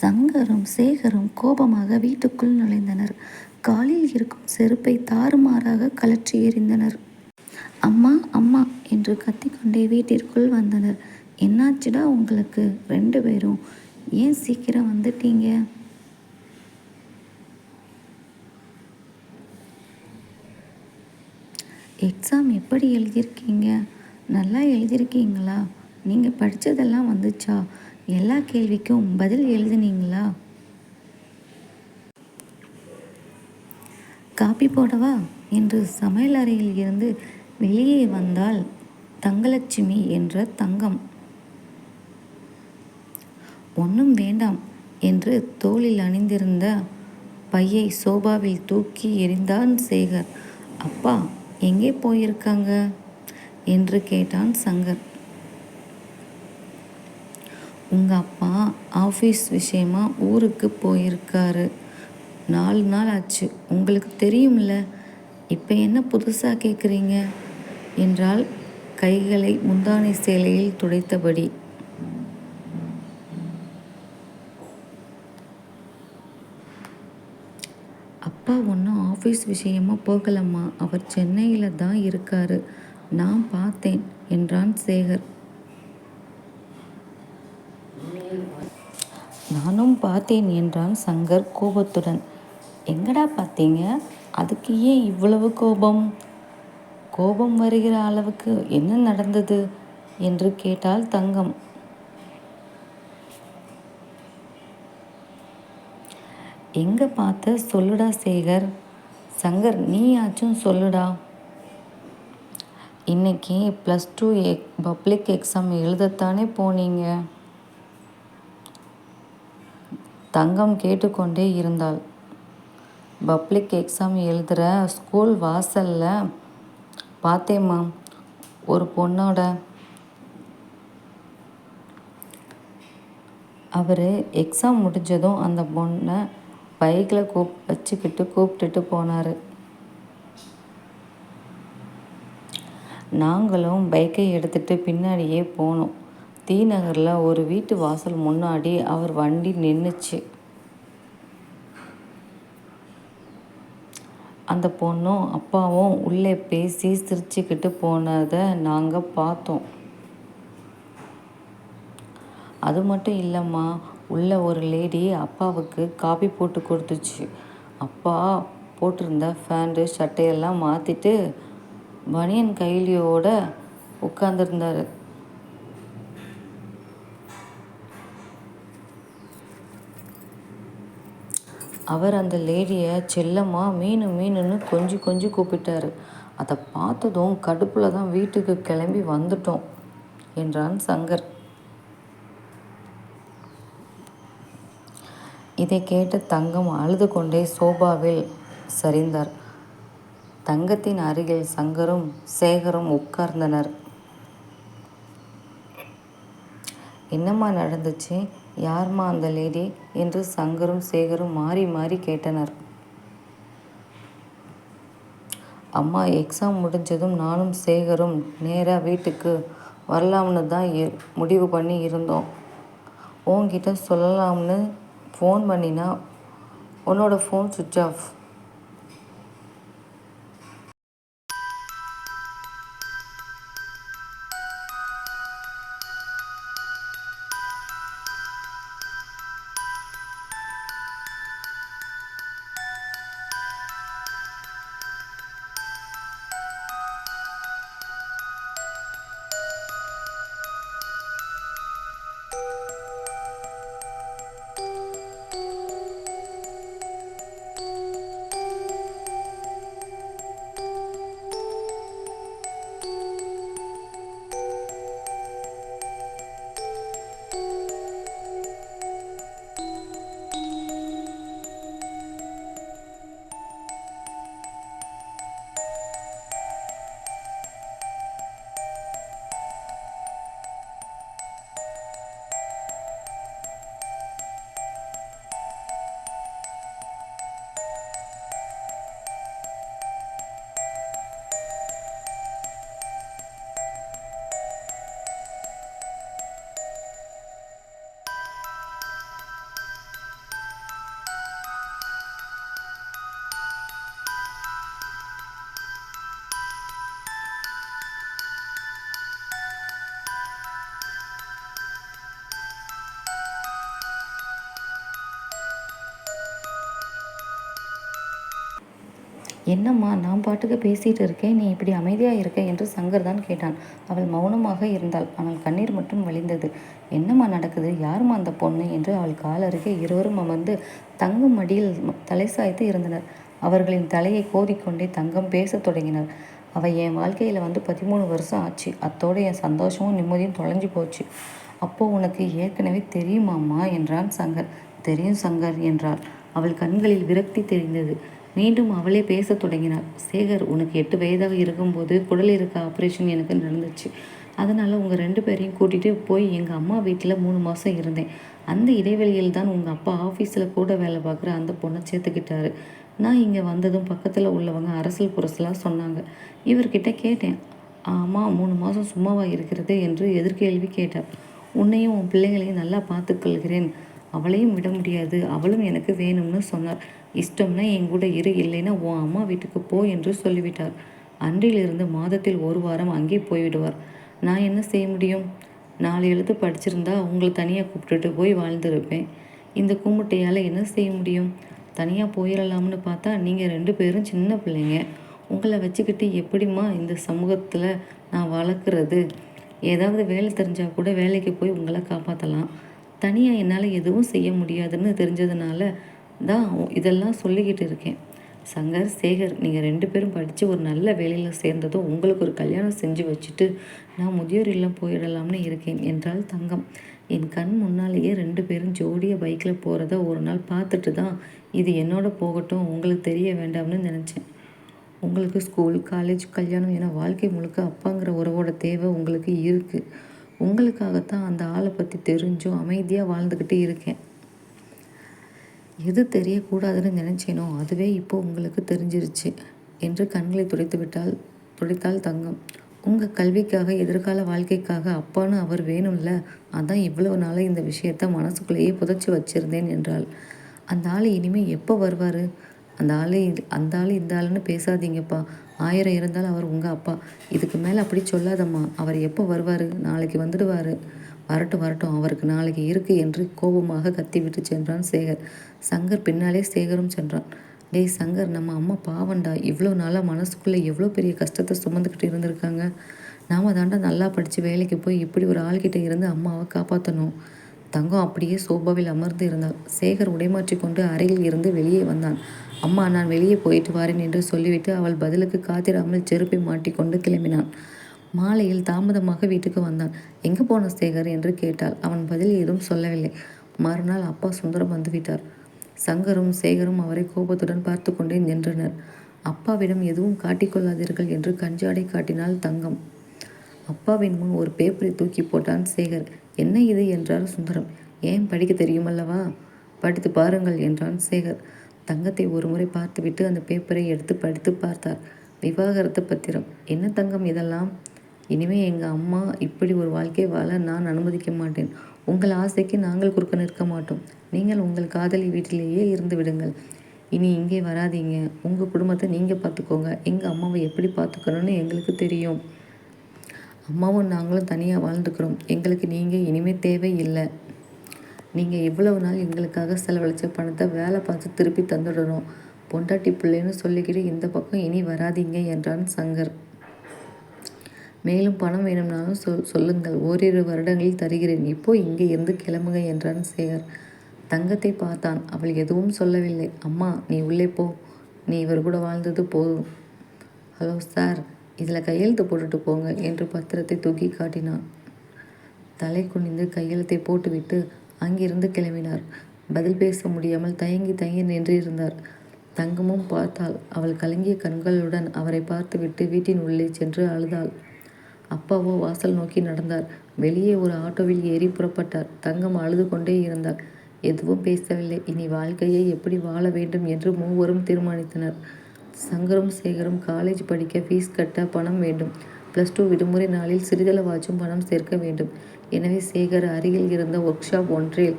சங்கரும் சேகரும் கோபமாக வீட்டுக்குள் நுழைந்தனர். காலில் இருக்கும் செருப்பை தாறுமாறாக கழற்றி எறிந்தனர். அம்மா அம்மா என்று கத்திக்கொண்டே வீட்டிற்குள் வந்தனர். என்னாச்சுடா உங்களுக்கு? ரெண்டு பேரும். ஏன் சீக்கிரம் வந்துட்டீங்க? எக்ஸாம் எப்படி எழுதியிருக்கீங்க? நல்லா எழுதியிருக்கீங்களா? நீங்கள் படித்ததெல்லாம் வந்துச்சா? எல்லா கேள்விக்கும் பதில் எழுதுனீங்களா? காப்பி போடவா? என்று சமையல் அறையில் இருந்து வெளியே வந்தால் தங்கலட்சுமி என்ற தங்கம். ஒன்றும் வேண்டாம் என்று தோளில் அணிந்திருந்த பையை சோபாவில் தூக்கி எறிந்தான் சேகர். அப்பா எங்கே போயிருக்காங்க? என்று கேட்டான் சங்கர். உங்கள் அப்பா ஆஃபீஸ் விஷயமா ஊருக்கு போயிருக்காரு. நாலு நாள் ஆச்சு. உங்களுக்கு தெரியும்ல இப்போ என்ன புதுசாக கேட்குறீங்க என்றால் கைகளை முந்தானை சேலையில் துடைத்தபடி. அப்பா ஒன்றும் ஆஃபீஸ் விஷயமா போகலம்மா. அவர் சென்னையில் தான் இருக்காரு. நான் பார்த்தேன் என்றான் சேகர். நானும் பார்த்தேன் என்றான் சங்கர் கோபத்துடன். எங்கடா பார்த்தீங்க? அதுக்கு ஏன் இவ்வளவு கோபம்? கோபம் வருகிற அளவுக்கு என்ன நடந்தது? என்று கேட்டால் தங்கம். எங்கே பார்த்த சொல்லுடா சேகர்? சங்கர் நீயாச்சும் சொல்லுடா. இன்னைக்கு ப்ளஸ் டூ எக் பப்ளிக் எக்ஸாம் எழுதத்தானே போனீங்க? தங்கம் கேட்டுக்கொண்டே இருந்தாள். பப்ளிக் எக்ஸாம் எழுதுகிற ஸ்கூல் வாசலில் பார்த்தேம்மா ஒரு பொண்ணோட அவர் எக்ஸாம் முடிஞ்சதும் அந்த பொண்ணை பைக்கில் கூப் வச்சுக்கிட்டு கூப்பிட்டுட்டு போனார். நாங்களும் பைக்கை எடுத்துகிட்டு பின்னாடியே போனோம். டி நகரில் ஒரு வீட்டு வாசல் முன்னாடி அவர் வண்டி நின்றுச்சு அந்த பொண்ணும் அப்பாவும் உள்ளே பேசி சிரிச்சுக்கிட்டு போனதை நாங்கள் பார்த்தோம். அது மட்டும் இல்லைம்மா உள்ள ஒரு லேடி அப்பாவுக்கு காபி போட்டு கொடுத்துச்சு. அப்பா போட்டிருந்த ஃபேண்டு சட்டையெல்லாம் மாற்றிட்டு பனியன் கைலியோட உட்காந்துருந்தார் அவர் அந்த லேடியை செல்லமாக மீனு மீனுன்னு கொஞ்சி கொஞ்சி கூப்பிட்டாரு. அதை பார்த்ததும் கடுப்பில் தான் வீட்டுக்கு கிளம்பி வந்துட்டோம் என்றான் சங்கர். இதை கேட்ட தங்கம் அழுது கொண்டே சோபாவில் சரிந்தார். தங்கத்தின் அருகில் சங்கரும் சேகரும் உட்கார்ந்தனர். என்னம்மா நடந்துச்சு? யார்மா அந்த லேடி? என்று சங்கரும் சேகரும் மாறி மாறி கேட்டனர். அம்மா எக்ஸாம் முடிஞ்சதும் நானும் சேகரும் நேராக வீட்டுக்கு வரலாம்னு தான் முடிவு பண்ணி இருந்தோம். உன்கிட்ட சொல்லலாம்னு ஃபோன் பண்ணினா உன்னோட ஃபோன் சுவிட்ச் ஆஃப் என்னம்மா நான் பாட்டுக்கு பேசிட்டு இருக்கேன் நீ இப்படி அமைதியாக இருக்க என்று சங்கர் தான் கேட்டான். அவள் மௌனமாக இருந்தாள். ஆனால் கண்ணீர் மட்டும் வழிந்தது. என்னம்மா நடக்குது? யாரும்மா அந்த பொண்ணு? என்று அவள் கால் அருகே இருவரும் அமர்ந்து தங்கம் மடியில் தலை சாய்த்து இருந்தனர். அவர்களின் தலையை கோதிக்கொண்டே தங்கம் பேசத் தொடங்கினார். அவள் என் வாழ்க்கையில் வந்து பதிமூணு வருஷம் ஆச்சு. அத்தோடு என் சந்தோஷமும் நிம்மதியும் தொலைஞ்சு போச்சு. அப்போ உனக்கு ஏற்கனவே தெரியுமாம்மா? என்றான் சங்கர். தெரியும் சங்கர் என்றாள். அவள் கண்களில் விரக்தி தெரிந்தது. மீண்டும் அவளே பேசத் தொடங்கினாள். சேகர் உனக்கு எட்டு வயதாக இருக்கும்போது குடல் இருக்க ஆப்ரேஷன் எனக்கு நடந்துச்சு. அதனால் உங்கள் ரெண்டு பேரையும் கூட்டிகிட்டு போய் எங்கள் அம்மா வீட்டில் மூணு மாதம் இருந்தேன். அந்த இடைவெளியில் தான் உங்கள் அப்பா ஆஃபீஸில் கூட வேலை பார்க்குற அந்த பொண்ணை சேர்த்துக்கிட்டாரு. நான் இங்கே வந்ததும் பக்கத்தில் உள்ளவங்க அரசல் புரசலாக சொன்னாங்க. இவர்கிட்ட கேட்டேன் ஆமாம் மூணு மாதம் சும்மாவாக இருக்கிறது? என்று எதிர்கேள்வி கேட்டார். உன்னையும் உன் பிள்ளைகளையும் நல்லா பார்த்துக்கொள்கிறேன். அவளையும் விட முடியாது. அவளும் எனக்கு வேணும்னு சொன்னார் இஷ்டம்னா என் கூட இரு இல்லைன்னா உன் அம்மா வீட்டுக்கு போ என்று சொல்லிவிட்டார் அன்றிலிருந்து மாதத்தில் ஒரு வாரம் அங்கே போய்விடுவார். நான் என்ன செய்ய முடியும்? நாலு எழுத்து படிச்சிருந்தா உங்களை தனியாக கூப்பிட்டுட்டு போய் வாழ்ந்துருப்பேன். இந்த கும்பிட்டையால் என்ன செய்ய முடியும்? தனியாக போயிடலாம்னு பார்த்தா நீங்கள் ரெண்டு பேரும் சின்ன பிள்ளைங்க. உங்களை வச்சுக்கிட்டு எப்படிம்மா இந்த சமூகத்தில் நான் வளர்க்குறது? ஏதாவது வேலை தெரிஞ்சால் கூட வேலைக்கு போய் உங்களை காப்பாற்றலாம் தனியாக என்னால் எதுவும் செய்ய முடியாதுன்னு தெரிஞ்சதுனால தான் இதெல்லாம் சொல்லிக்கிட்டு இருக்கேன். சங்கர் சேகர் நீங்கள் ரெண்டு பேரும் படித்து ஒரு நல்ல வேலையில் சேர்ந்ததும் உங்களுக்கு ஒரு கல்யாணம் செஞ்சு வச்சுட்டு நான் முதியோர் இல்லம் போயிடலாம்னு இருக்கேன் என்றால் தங்கம். என் கண் முன்னாலேயே ரெண்டு பேரும் ஜோடியாக பைக்கில் போகிறத ஒரு நாள் பார்த்துட்டு தான் இது என்னோட போகட்டும் உங்களுக்கு தெரிய வேண்டாம்னு நினச்சேன். உங்களுக்கு ஸ்கூல் காலேஜ் கல்யாணம் என வாழ்க்கை முழுக்க அப்பாங்கிற உறவோட தேவை உங்களுக்கு இருக்குது உங்களுக்காகத்தான் அந்த ஆளை பற்றி தெரிஞ்சும் அமைதியாக வாழ்ந்துக்கிட்டு இருக்கேன். எது தெரியக்கூடாதுன்னு நினச்சேனோ அதுவே இப்போ உங்களுக்கு தெரிஞ்சிருச்சு என்று கண்களை துடைத்து விட்டால் துடைத்தால் தங்கம். உங்கள் கல்விக்காக எதிர்கால வாழ்க்கைக்காக அப்பான்னு அவர் வேணும்ல அதான் இவ்வளவு நாளாக இந்த விஷயத்த மனசுக்குள்ளேயே புதைச்சி வச்சிருந்தேன் என்றாள். அந்த ஆள் இனிமேல் எப்போ வருவார்? அந்த ஆள் அந்த ஆள் இந்த ஆளுன்னு பேசாதீங்கப்பா. ஆயிரம் இருந்தாலும் அவர் உங்கள் அப்பா. இதுக்கு மேலே அப்படி சொல்லாதம்மா. அவர் எப்போ வருவார்? நாளைக்கு வந்துடுவார். வரட்டும் வரட்டும். அவருக்கு நாளைக்கு இருக்கு என்று கோபமாக கத்திவிட்டு சென்றான் சேகர். சங்கர் பின்னாலே சேகரும் சென்றான். டேய் சங்கர் நம்ம அம்மா பாவண்டா இவ்வளோ நாளாக மனசுக்குள்ளே எவ்வளோ பெரிய கஷ்டத்தை சுமந்துக்கிட்டு இருந்திருக்காங்க. நாம் தாண்டா நல்லா படித்து வேலைக்கு போய் இப்படி ஒரு ஆள்கிட்ட இருந்து அம்மாவை காப்பாற்றணும் தங்கம் அப்படியே சோபாவில் அமர்ந்து இருந்தாள். சேகர் உடைமாற்றி கொண்டு அறையில் இருந்து வெளியே வந்தான். அம்மா நான் வெளியே போயிட்டு வரேன் என்று சொல்லிவிட்டு அவள் பதிலுக்கு காத்திராமல் செருப்பை மாட்டிக்கொண்டு கிளம்பினான். மாலையில் தாமதமாக வீட்டுக்கு வந்தான். எங்கே போன சேகர்? என்று கேட்டாள். அவன் பதில் ஏதும் சொல்லவில்லை. மறுநாள் அப்பா சுந்தரம் வந்துவிட்டார். சங்கரும் சேகரும் அவரை கோபத்துடன் பார்த்து கொண்டே நின்றனர். அப்பாவிடம் எதுவும் காட்டிக்கொள்ளாதீர்கள் என்று கஞ்சாடை காட்டினாள் தங்கம். அப்பாவின் முன் ஒரு பேப்பரை தூக்கி போட்டான் சேகர். என்ன இது? என்றார் சுந்தரம். ஏன் படிக்க தெரியுமல்லவா? படித்து பாருங்கள் என்றான் சேகர். தங்கத்தை ஒருமுறை பார்த்துவிட்டு அந்த பேப்பரை எடுத்து படித்து பார்த்தார். விவாகரத்து பத்திரம். என்ன தங்கம் இதெல்லாம்? இனிமே எங்கள் அம்மா இப்படி ஒரு வாழ்க்கை வாழ நான் அனுமதிக்க மாட்டேன். உங்கள் ஆசைக்கு நாங்கள் குறுக்க நிற்க மாட்டோம். நீங்கள் உங்கள் காதலி வீட்டிலேயே இருந்து விடுங்கள். இனி இங்கே வராதீங்க. உங்கள் குடும்பத்தை நீங்கள் பார்த்துக்கோங்க. எங்கள் அம்மாவை எப்படி பார்த்துக்கணும்னு எங்களுக்கு தெரியும். அம்மாவும் நாங்களும் தனியாக வாழ்ந்துக்கிறோம். எங்களுக்கு நீங்கள் இனிமேல் தேவை இல்லை நீங்கள் இவ்வளவு நாள் எங்களுக்காக செலவழித்த பணத்தை வேலை பார்த்து திருப்பி தந்துடணும். பொண்டாட்டி பிள்ளைன்னு சொல்லிக்கிட்டு இந்த பக்கம் இனி வராதீங்க என்றான் சங்கர். மேலும் பணம் வேணும்னாலும் சொல் சொல்லுங்கள். ஓரிரு வருடங்களில் தருகிறேன். இப்போ இங்கே இருந்து கிளம்புங்க என்றான் சேகர். தங்கத்தை பார்த்தான். அவள் எதுவும் சொல்லவில்லை. அம்மா நீ உள்ளே போ. நீ இவர் கூட வாழ்ந்தது போதும். ஹலோ சார் இதில் கையெழுத்து போட்டுட்டு போங்க என்று பத்திரத்தை தூக்கி காட்டினான். தலை குனிந்து கையெழுத்தை போட்டுவிட்டு அங்கிருந்து கிளம்பினார். பதில் பேச முடியாமல் தயங்கி தயங்கி நின்றிருந்தார் தங்கமும் பார்த்தாள். அவள் கலங்கிய கண்களுடன் அவரை பார்த்துவிட்டு வீட்டின் உள்ளே சென்று அழுதாள். அப்பாவோ வாசல் நோக்கி நடந்தார். வெளியே ஒரு ஆட்டோவில் ஏறி புறப்பட்டார். தங்கம் அழுது கொண்டே இருந்தார். எதுவும் பேசவில்லை. இனி வாழ்க்கையை எப்படி வாழ வேண்டும் என்று மூவரும் தீர்மானித்தனர். சங்கரும் சேகரும் காலேஜ் படிக்க ஃபீஸ் கட்ட பணம் வேண்டும். ப்ளஸ் டூ விடுமுறை நாளில் சிறிதளவாச்சும் பணம் சேர்க்க வேண்டும். எனவே சேகர் அருகில் இருந்த ஒர்க் ஷாப் ஒன்றில்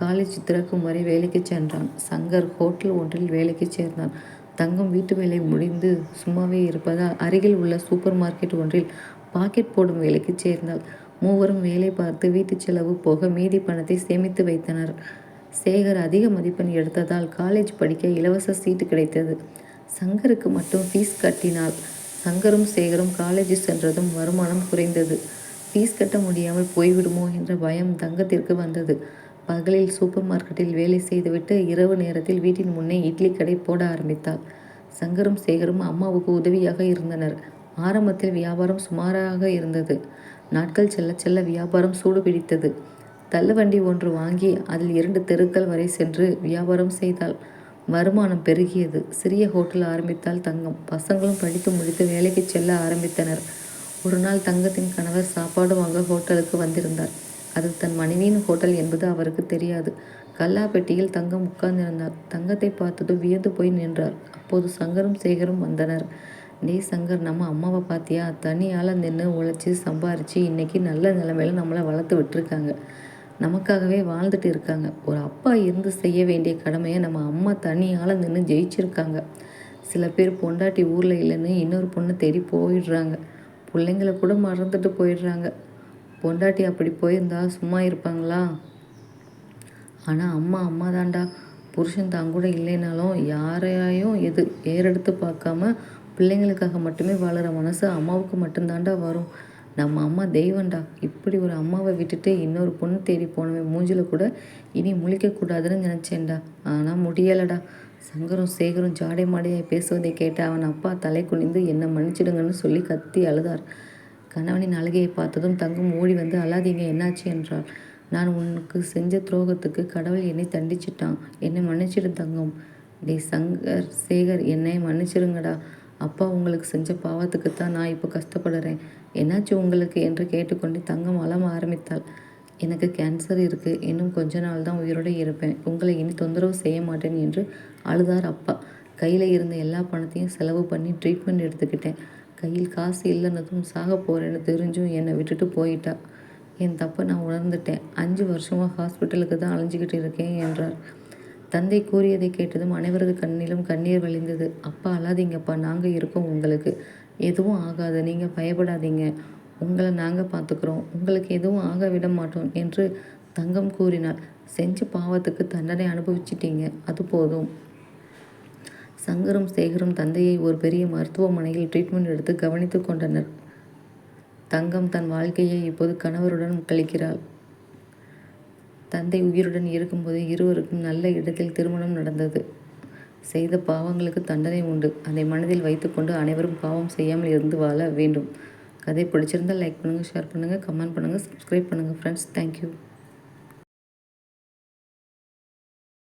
காலேஜ் திறக்கும் வரை வேலைக்கு சென்றான். சங்கர் ஹோட்டல் ஒன்றில் வேலைக்கு சேர்ந்தான். தங்கம் வீட்டு வேலை முடிந்து சும்மாவே இருப்பதால் அருகில் உள்ள சூப்பர் மார்க்கெட் ஒன்றில் பாக்கெட் போடும் வேலைக்கு சேர்ந்தாள். மூவரும் வேலை பார்த்து வீட்டு செலவு போக மீதி பணத்தை சேமித்து வைத்தனர். சேகர் அதிக மதிப்பெண் எடுத்ததால் காலேஜ் படிக்க இலவச சீட்டு கிடைத்தது. சங்கருக்கு மட்டும் ஃபீஸ் கட்டினாள். சங்கரும் சேகரும் காலேஜ் சென்றதும் வருமானம் குறைந்தது. ஃபீஸ் கட்ட முடியாமல் போய்விடுமோ என்ற பயம் தங்கத்திற்கு வந்தது. பகலில் சூப்பர் மார்க்கெட்டில் வேலை செய்துவிட்டு இரவு நேரத்தில் வீட்டின் முன்னே இட்லி கடை போட ஆரம்பித்தாள். சங்கரும் சேகரும் அம்மாவுக்கு உதவியாக இருந்தனர். ஆரம்பத்தில் வியாபாரம் சுமாராக இருந்தது. நாட்கள் செல்ல செல்ல வியாபாரம் சூடு பிடித்தது. தள்ளுவண்டி ஒன்று வாங்கி அதில் இரண்டு தெருக்கள் வரை சென்று வியாபாரம் செய்தாள். வருமானம் பெருகியது. சிறிய ஹோட்டல் ஆரம்பித்தால் தங்கம். பசங்களும் படித்து முடித்து வேலைக்கு செல்ல ஆரம்பித்தனர். ஒரு நாள் தங்கத்தின் கணவர் சாப்பாடு வாங்க ஹோட்டலுக்கு வந்திருந்தார். அது தன் மனைவியின் ஹோட்டல் என்பது அவருக்கு தெரியாது. கல்லாப்பெட்டியில் தங்கம் உட்கார்ந்திருந்தார். தங்கத்தை பார்த்ததும் வியந்து போய் நின்றார். அப்போது சங்கரும் சேகரும் வந்தனர். டே சங்கர் நம்ம அம்மாவை பார்த்தியா? தனியால் நின்று உழைச்சி சம்பாரித்து இன்றைக்கி நல்ல நிலைமையில நம்மளை வளர்த்து விட்டுருக்காங்க. நமக்காகவே வாழ்ந்துட்டு இருக்காங்க. ஒரு அப்பா இருந்து செய்ய வேண்டிய கடமையை நம்ம அம்மா தனியால் நின்று ஜெயிச்சிருக்காங்க. சில பேர் பொண்டாட்டி ஊரில் இல்லைன்னு இன்னொரு பொண்ணு தேடி போயிடுறாங்க. பிள்ளைங்கள கூட மறந்துட்டு போயிடுறாங்க. பொண்டாட்டி அப்படி போயிருந்தா சும்மா இருப்பாங்களா? ஆனால் அம்மா அம்மா தாண்டா புருஷன் தான் கூட இல்லைனாலும் யாரையும் எது ஏறெடுத்து பார்க்காம பிள்ளைங்களுக்காக மட்டுமே வாழுற மனசு அம்மாவுக்கு மட்டும்தாண்டா வரும். நம்ம அம்மா தெய்வம்டா. இப்படி ஒரு அம்மாவை விட்டுட்டு இன்னொரு பொண்ணு தேடி போனவன் மூஞ்சில் கூட இனி முழிக்கக்கூடாதுன்னு நினச்சேன்டா. ஆனால் முடியலடா. சங்கரும் சேகரும் ஜாடை மாடையாக பேசுவதை கேட்டு அவன் அப்பா தலை குனிந்து என்னை மன்னிச்சிடுங்கன்னு சொல்லி கத்தி அழுதார். கணவனின் அழுகையை பார்த்ததும் தங்கம் ஓடி வந்து அழாதீங்க என்னாச்சு? என்றாள். நான் உனக்கு செஞ்ச துரோகத்துக்கு கடவுள் என்னை தண்டிச்சிட்டான். என்னை மன்னிச்சிடு தங்கம். டே சங்கர் சேகர் என்னை மன்னிச்சிருங்கடா அப்பா உங்களுக்கு செஞ்ச பாவத்துக்கு தான் நான் இப்போ கஷ்டப்படுறேன். என்னாச்சு உங்களுக்கு என்று கேட்டுக்கொண்டு தங்கம் அழம ஆரம்பித்தாள். எனக்கு கேன்சர் இருக்குது இன்னும் கொஞ்ச நாள் தான் உயிரோடு இருப்பேன். உங்களை இனி தொந்தரவு செய்ய மாட்டேன் என்று அழுதார் அப்பா. கையில் இருந்த எல்லா பணத்தையும் செலவு பண்ணி ட்ரீட்மெண்ட் எடுத்துக்கிட்டேன். கையில் காசு இல்லைன்னதும் சாக போகிறேன்னு தெரிஞ்சும் என்னை விட்டுட்டு போயிட்டா. என் தப்பை நான் உணர்ந்துட்டேன். அஞ்சு வருஷமாக ஹாஸ்பிட்டலுக்கு தான் அலைஞ்சிக்கிட்டு இருக்கேன் என்றார். தந்தை கூறியதை கேட்டதும் அனைவரது கண்ணிலும் கண்ணீர் வழிந்தது. அப்பா அழாதீங்கப்பா நாங்கள் இருக்கோம் உங்களுக்கு. எதுவும் ஆகாது. நீங்கள் பயப்படாதீங்க. உங்களை நாங்கள் பார்த்துக்குறோம் உங்களுக்கு எதுவும் ஆக விட மாட்டோம் என்று தங்கம் கூறினார் செஞ்ச பாவத்துக்கு தண்டனை அனுபவிச்சிட்டீங்க. அது போதும். சங்கரும் சேகரும் தந்தையை ஒரு பெரிய மருத்துவமனையில் ட்ரீட்மெண்ட் எடுத்து கவனித்து கொண்டனர். தங்கம் தன் வாழ்க்கையை இப்போது கணவருடன் கழிக்கிறாள். தந்தை உயிருடன் இருக்கும்போது இருவருக்கும் நல்ல இடத்தில் திருமணம் நடந்தது. செய்த பாவங்களுக்கு தண்டனை உண்டு. அதை மனதில் வைத்துக்கொண்டு அனைவரும் பாவம் செய்யாமல் இருந்து வாழ வேண்டும். கதை பிடிச்சிருந்தால் லைக் பண்ணுங்கள் ஷேர் பண்ணுங்கள் கமெண்ட் பண்ணுங்கள் சப்ஸ்கிரைப் பண்ணுங்கள் ஃப்ரெண்ட்ஸ் தேங்க்யூ